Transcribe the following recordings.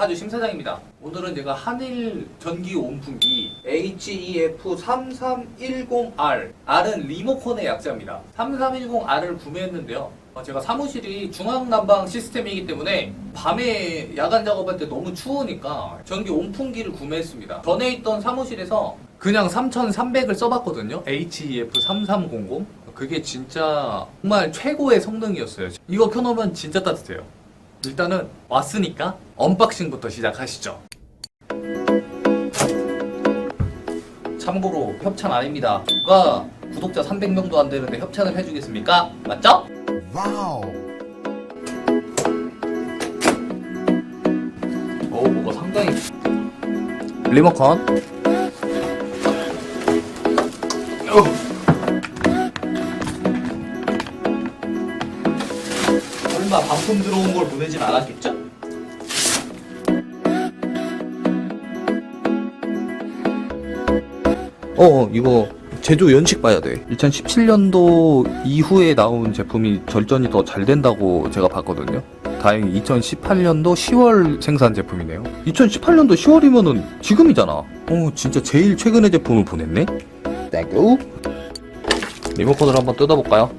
파주 심사장입니다. 오늘은 제가 한일 전기 온풍기 E HEF3310R R은 리모컨의 약자입니다. 3310R을 구매했는데요. 어, 제가 사무실이 중앙난방 시스템이기 때문에 밤에 야간 작업할 때 너무 추우니까 전기 온풍기를 구매했습니다. 전에 있던 사무실에서 그냥 3300을 써봤거든요. E HEF3300 그게 진짜 정말 최고의 성능이었어요. 이거 켜놓으면 진짜 따뜻해요 일단은 왔으니까 언박싱부터 시작하시죠. 참고로 협찬 아닙니다. 누가 구독자 300명도 안 되는데 협찬을 해주겠습니까? 맞죠? Wow. 오, 뭐가 상당히 리모컨. 어. 반품 들어온 걸 보내진 않았겠죠? 어, 이거 제조 연식 봐야 돼. 2017년도 이후에 나온 제품이 절전이 더 잘 된다고 제가 봤거든요. 다행히 2018년도 10월 생산 제품이네요. 2018년도 10월이면은 지금이잖아. 어, 진짜 제일 최근의 제품을 보냈네? 땡큐. 리모컨을 한번 뜯어볼까요?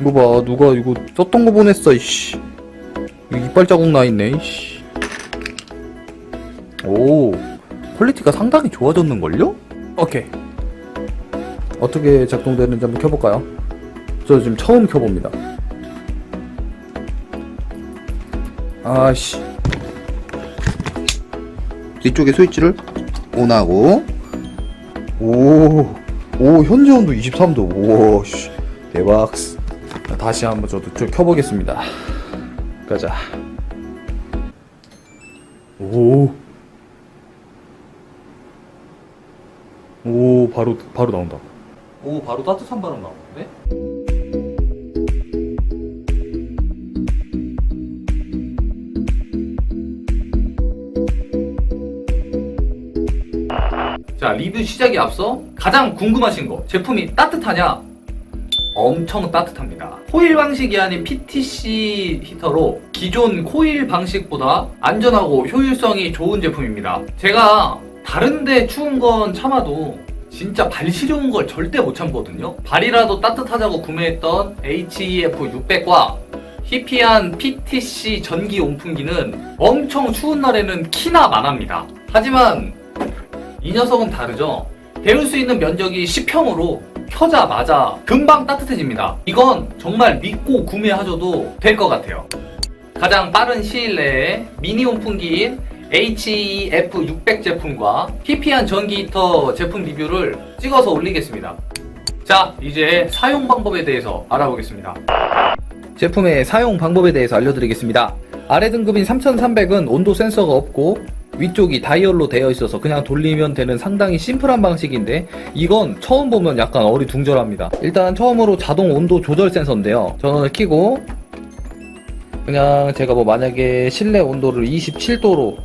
이거 봐, 누가 이거 썼던 거 보냈어, 이씨. 이빨 자국 나 있네, 이씨. 오, 퀄리티가 상당히 좋아졌는걸요? 오케이. 어떻게 작동되는지 한번 켜볼까요? 저 지금 처음 켜봅니다. 아씨. 뒤쪽에 스위치를 온하고 오, 오 현재 온도 23도. 오, 씨. 대박. 자, 다시 한번 저도 쭉 켜보겠습니다. 가자. 오. 오, 바로, 바로 나온다. 오, 바로 따뜻한 바람 나오는데? 자, 리뷰 시작에 앞서 가장 궁금하신 거. 제품이 따뜻하냐? 엄청 따뜻합니다. 코일 방식이 아닌 PTC 히터로 기존 코일 방식보다 안전하고 효율성이 좋은 제품입니다. 제가 다른데 추운 건 참아도 진짜 발 시려운 걸 절대 못 참거든요. 발이라도 따뜻하자고 구매했던 HEF600과 히피한 PTC 전기 온풍기는 엄청 추운 날에는 키나 만합니다. 하지만 이 녀석은 다르죠. 데울 수 있는 면적이 10평으로 켜자마자 금방 따뜻해집니다. 이건 정말 믿고 구매하셔도 될 것 같아요. 가장 빠른 시일 내에 미니 온풍기인 HEF600 제품과 히피한 전기 히터 제품 리뷰를 찍어서 올리겠습니다. 자, 이제 사용 방법에 대해서 알아보겠습니다. 제품의 사용 방법에 대해서 알려드리겠습니다. 아래 등급인 3300은 온도 센서가 없고 위쪽이 다이얼로 되어 있어서 그냥 돌리면 되는 상당히 심플한 방식인데 이건 처음 보면 약간 어리둥절합니다. 일단 처음으로 자동 온도 조절 센서인데요. 전원을 켜고 그냥 제가 뭐 만약에 실내 온도를 27도로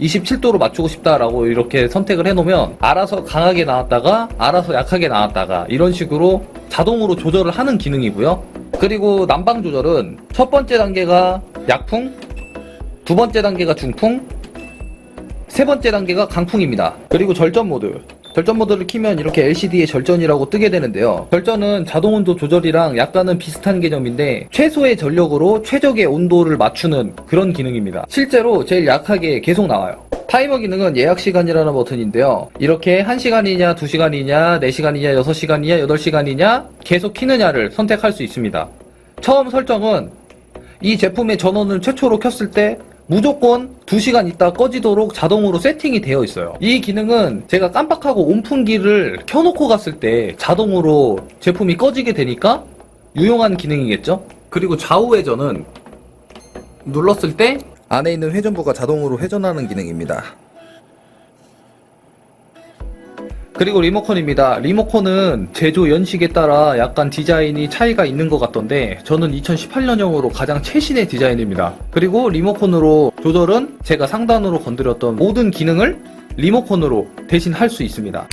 27도로 맞추고 싶다라고 이렇게 선택을 해놓으면 알아서 강하게 나왔다가 알아서 약하게 나왔다가 이런 식으로 자동으로 조절을 하는 기능이고요. 그리고 난방 조절은 첫 번째 단계가 약풍, 두 번째 단계가 중풍, 세 번째 단계가 강풍입니다. 그리고 절전 모드. 절전 모드를 키면 이렇게 LCD에 절전이라고 뜨게 되는데요. 절전은 자동 온도 조절이랑 약간은 비슷한 개념인데 최소의 전력으로 최적의 온도를 맞추는 그런 기능입니다. 실제로 제일 약하게 계속 나와요. 타이머 기능은 예약 시간이라는 버튼인데요. 이렇게 1시간이냐, 2시간이냐, 4시간이냐, 6시간이냐, 8시간이냐 계속 키느냐를 선택할 수 있습니다. 처음 설정은 이 제품의 전원을 최초로 켰을 때 무조건 2시간 있다 꺼지도록 자동으로 세팅이 되어 있어요. 이 기능은 제가 깜빡하고 온풍기를 켜놓고 갔을 때 자동으로 제품이 꺼지게 되니까 유용한 기능이겠죠? 그리고 좌우 회전은 눌렀을 때 안에 있는 회전부가 자동으로 회전하는 기능입니다. 그리고 리모컨입니다. 리모컨은 제조 연식에 따라 약간 디자인이 차이가 있는 것 같던데 저는 2018년형으로 가장 최신의 디자인입니다. 그리고 리모컨으로 조절은 제가 상단으로 건드렸던 모든 기능을 리모컨으로 대신 할 수 있습니다.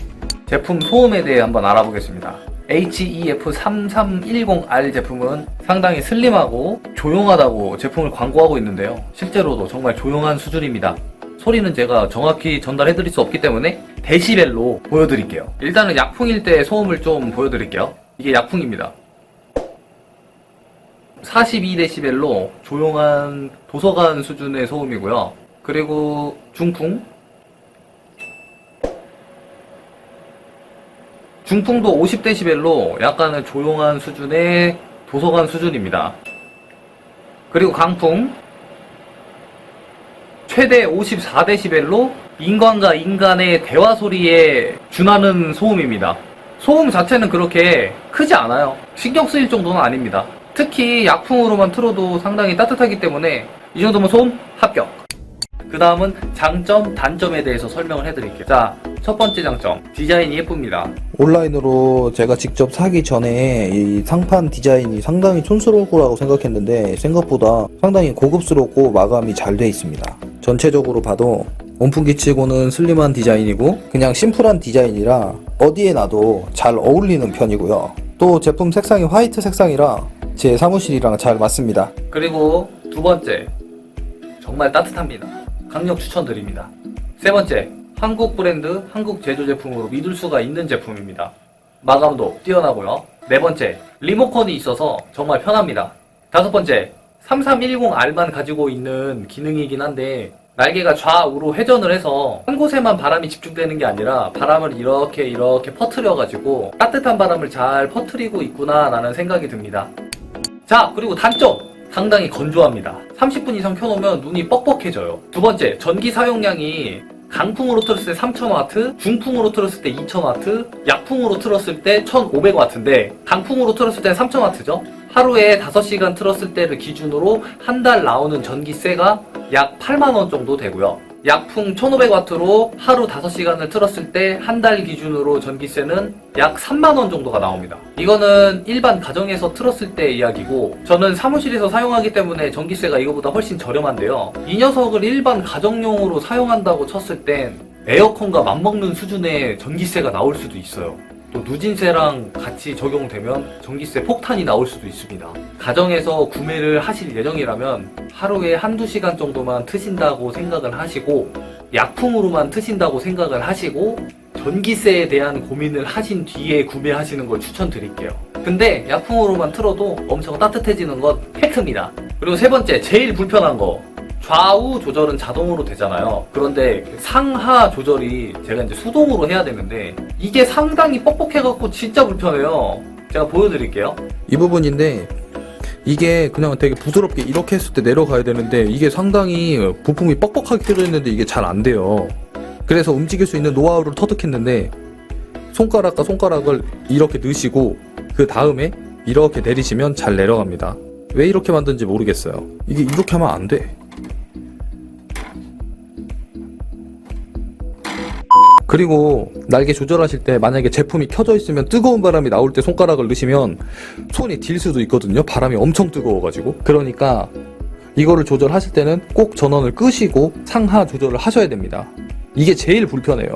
제품 소음에 대해 한번 알아보겠습니다. HEF3310R 제품은 상당히 슬림하고 조용하다고 제품을 광고하고 있는데요. 실제로도 정말 조용한 수준입니다. 소리는 제가 정확히 전달해드릴 수 없기 때문에 데시벨로 보여드릴게요. 일단은 약풍일 때 소음을 좀 보여드릴게요. 이게 약풍입니다. 42데시벨로 조용한 도서관 수준의 소음이고요. 그리고 중풍. 중풍도 50데시벨로 약간은 조용한 수준의 도서관 수준입니다. 그리고 강풍. 최대 54데시벨로 인간과 인간의 대화 소리에 준하는 소음입니다. 소음 자체는 그렇게 크지 않아요. 신경 쓰일 정도는 아닙니다. 특히 약풍으로만 틀어도 상당히 따뜻하기 때문에 이 정도면 소음 합격. 그 다음은 장점, 단점에 대해서 설명을 해드릴게요. 자, 첫 번째 장점. 디자인이 예쁩니다. 온라인으로 제가 직접 사기 전에 이 상판 디자인이 상당히 촌스러울 거라고 생각했는데 생각보다 상당히 고급스럽고 마감이 잘 돼 있습니다. 전체적으로 봐도 온풍기 치고는 슬림한 디자인이고 그냥 심플한 디자인이라 어디에 놔도 잘 어울리는 편이고요. 또 제품 색상이 화이트 색상이라 제 사무실이랑 잘 맞습니다. 그리고 두 번째. 정말 따뜻합니다. 강력 추천드립니다. 세 번째. 한국 브랜드, 한국 제조 제품으로 믿을 수가 있는 제품입니다. 마감도 뛰어나고요. 네 번째. 리모컨이 있어서 정말 편합니다. 다섯 번째. 3310R만 가지고 있는 기능이긴 한데 날개가 좌우로 회전을 해서 한 곳에만 바람이 집중되는 게 아니라 바람을 이렇게 이렇게 퍼트려 가지고 따뜻한 바람을 잘 퍼트리고 있구나 라는 생각이 듭니다. 자, 그리고 단점. 상당히 건조합니다. 30분 이상 켜놓으면 눈이 뻑뻑해져요. 두 번째, 전기 사용량이 강풍으로 틀었을 때 3000W, 중풍으로 틀었을 때 2000W, 약풍으로 틀었을 때 1500W인데 강풍으로 틀었을 때는 3000W죠. 하루에 5시간 틀었을 때를 기준으로 한 달 나오는 전기세가 약 8만원 정도 되고요. 약풍 1500W로 하루 5시간을 틀었을 때 한 달 기준으로 전기세는 약 3만원 정도가 나옵니다. 이거는 일반 가정에서 틀었을 때 이야기고 저는 사무실에서 사용하기 때문에 전기세가 이거보다 훨씬 저렴한데요. 이 녀석을 일반 가정용으로 사용한다고 쳤을 땐 에어컨과 맞먹는 수준의 전기세가 나올 수도 있어요. 또 누진세랑 같이 적용되면 전기세 폭탄이 나올 수도 있습니다. 가정에서 구매를 하실 예정이라면 하루에 한두 시간 정도만 트신다고 생각을 하시고 약풍으로만 트신다고 생각을 하시고 전기세에 대한 고민을 하신 뒤에 구매하시는 걸 추천드릴게요. 근데 약풍으로만 틀어도 엄청 따뜻해지는 건 팩트입니다. 그리고 세 번째, 제일 불편한 거. 좌우 조절은 자동으로 되잖아요. 그런데 상하 조절이 제가 이제 수동으로 해야 되는데 이게 상당히 뻑뻑해갖고 진짜 불편해요. 제가 보여드릴게요. 이 부분인데 이게 그냥 되게 부드럽게 이렇게 했을 때 내려가야 되는데 이게 상당히 부품이 뻑뻑하게 들어있는데 이게 잘 안 돼요. 그래서 움직일 수 있는 노하우를 터득했는데 손가락과 손가락을 이렇게 넣으시고 그 다음에 이렇게 내리시면 잘 내려갑니다. 왜 이렇게 만든지 모르겠어요. 이게 이렇게 하면 안 돼. 그리고 날개 조절하실 때 만약에 제품이 켜져 있으면 뜨거운 바람이 나올 때 손가락을 넣으시면 손이 딜 수도 있거든요. 바람이 엄청 뜨거워가지고. 그러니까 이거를 조절하실 때는 꼭 전원을 끄시고 상하 조절을 하셔야 됩니다. 이게 제일 불편해요.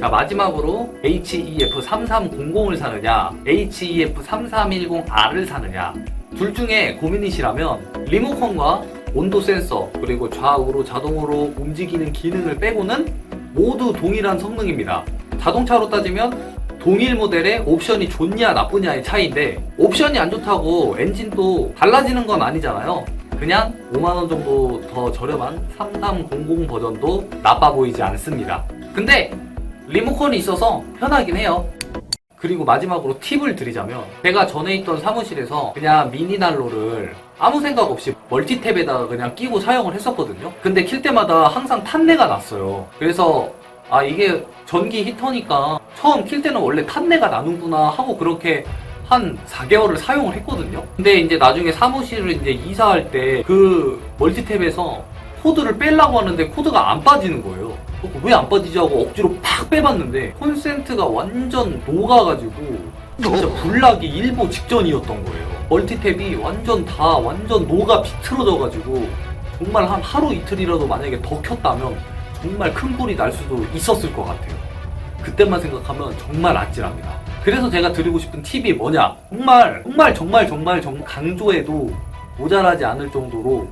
자 마지막으로 HEF3300을 사느냐 HEF3310R을 사느냐 둘 중에 고민이시라면 리모컨과 온도 센서 그리고 좌우로 자동으로 움직이는 기능을 빼고는 모두 동일한 성능입니다. 자동차로 따지면 동일 모델의 옵션이 좋냐 나쁘냐의 차이인데 옵션이 안 좋다고 엔진도 달라지는 건 아니잖아요. 그냥 5만원 정도 더 저렴한 3300 버전도 나빠 보이지 않습니다. 근데 리모컨이 있어서 편하긴 해요. 그리고 마지막으로 팁을 드리자면 제가 전에 있던 사무실에서 그냥 미니 난로를 아무 생각 없이 멀티탭에다가 그냥 끼고 사용을 했었거든요. 근데 킬 때마다 항상 탄내가 났어요. 그래서 아 이게 전기 히터니까 처음 킬 때는 원래 탄내가 나는구나 하고 그렇게 한 4개월을 사용을 했거든요. 근데 이제 나중에 사무실을 이제 이사할 때 그 멀티탭에서 코드를 빼려고 하는데 코드가 안 빠지는 거예요. 왜 안 빠지지 하고 억지로 팍 빼봤는데 콘센트가 완전 녹아가지고 진짜 불나기 일보 직전이었던 거예요. 멀티탭이 완전 다 완전 녹아 비틀어져가지고 정말 한 하루 이틀이라도 만약에 더 켰다면 정말 큰 불이 날 수도 있었을 것 같아요. 그때만 생각하면 정말 아찔합니다. 그래서 제가 드리고 싶은 팁이 뭐냐? 정말 정말 정말 정말 정말 강조해도 모자라지 않을 정도로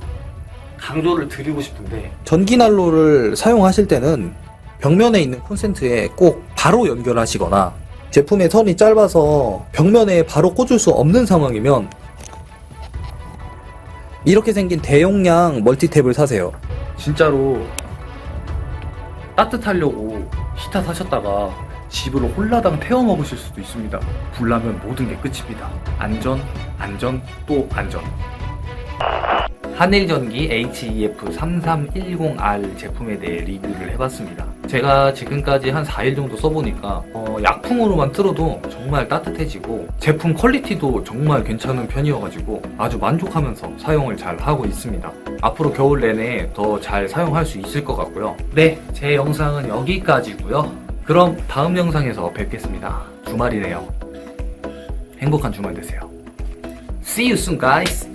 강조를 드리고 싶은데 전기 난로를 사용하실 때는 벽면에 있는 콘센트에 꼭 바로 연결하시거나 제품의 선이 짧아서 벽면에 바로 꽂을 수 없는 상황이면 이렇게 생긴 대용량 멀티탭을 사세요. 진짜로 따뜻하려고 히터 사셨다가 집으로 홀라당 태워 먹으실 수도 있습니다. 불나면 모든 게 끝입니다. 안전, 안전, 또 안전. 한일전기 HEF3310R 제품에 대해 리뷰를 해봤습니다. 제가 지금까지 한 4일 정도 써보니까 어, 약풍으로만 틀어도 정말 따뜻해지고 제품 퀄리티도 정말 괜찮은 편이어가지고 아주 만족하면서 사용을 잘 하고 있습니다. 앞으로 겨울 내내 더 잘 사용할 수 있을 것 같고요. 네, 제 영상은 여기까지고요. 그럼 다음 영상에서 뵙겠습니다. 주말이네요. 행복한 주말 되세요. See you soon, guys.